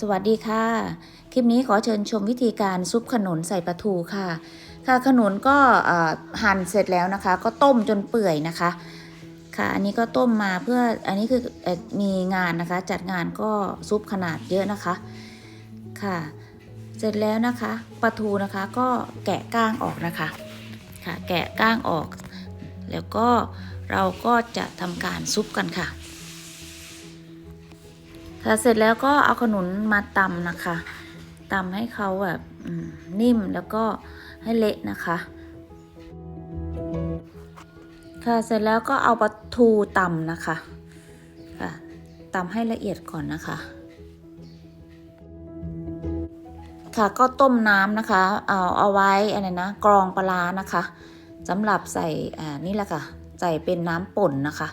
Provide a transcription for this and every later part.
สวัสดีค่ะ คลิปนี้ขอเชิญชมวิธีการซุปขนุนใส่ปลาทูค่ะ ค่ะขนุนก็หั่นเสร็จแล้วนะคะ ก็ต้มจนเปื่อยนะคะ ค่ะ อันนี้ก็ต้มมาเพื่ออันนี้คืออมีงานนะคะ จัดงานก็ซุปขนาดเยอะนะคะ ค่ะ เสร็จแล้วนะคะปลาทูนะคะก็แกะก้างออกนะคะ ค่ะ แกะก้างออก แล้วก็เราก็จะทำการซุปกันค่ะ เสร็จแล้วก็เอาขนุนมาตำนะคะตำให้เขาแบบนิ่มแล้วก็ให้เละนะคะค่ะเสร็จแล้วก็เอาปลาทูตำนะคะค่ะตำให้ละเอียดก่อนนะคะ ค่ะก็ต้มน้ำนะคะ เอาเอาไว้อะไรนะกรองปลาร้านะคะสำหรับใส่อ่านี่แหละค่ะ ใส่เป็นน้ำป่นนะคะ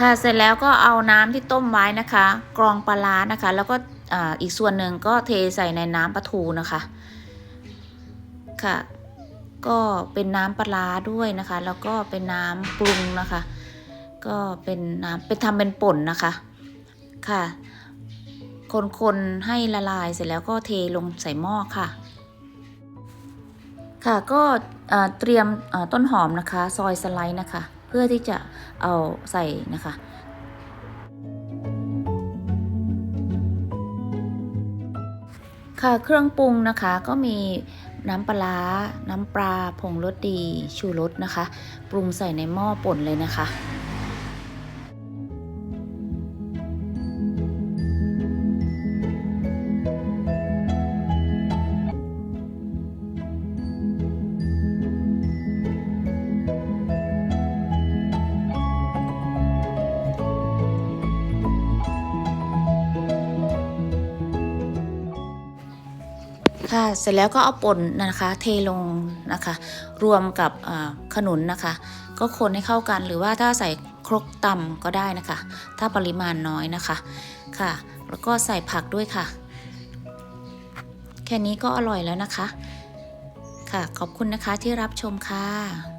ค่ะเสร็จแล้วก็เอาน้ำที่ต้มไว้นะคะ กรองปลาร้านะคะ แล้วก็อีกส่วนหนึ่งก็เทใส่ในน้ำปลาทูนะคะค่ะ ก็เป็นน้ำปลาร้าด้วยนะคะ แล้วก็เป็นน้ำปรุงนะคะ ก็เป็นน้ำเป็นทำเป็นป่นนะคะค่ะ คนๆให้ละลายเสร็จแล้วก็เทลงใส่หม้อค่ะ ค่ะก็เตรียมต้นหอมนะคะ ซอยสไลด์นะคะ พื่อที่จะเอาใส่นะคะ ค่ะเครื่องปรุงนะคะก็มีน้ำปลาร้าน้ำปลา ผงรสดี ชูรสนะคะ ปรุงใส่ในหม้อป่นเลยนะคะ ค่ะ เสร็จแล้วก็เอาป่นนะคะเทลงนะคะ รวมกับขนุนนะคะ ก็คนให้เข้ากันหรือว่าถ้าใส่ครกตำก็ได้นะคะ ถ้าปริมาณน้อยนะคะค่ะ แล้วก็ใส่ผักด้วยค่ะ แค่นี้ก็อร่อยแล้วนะคะ ค่ะขอบคุณนะคะที่รับชมค่ะ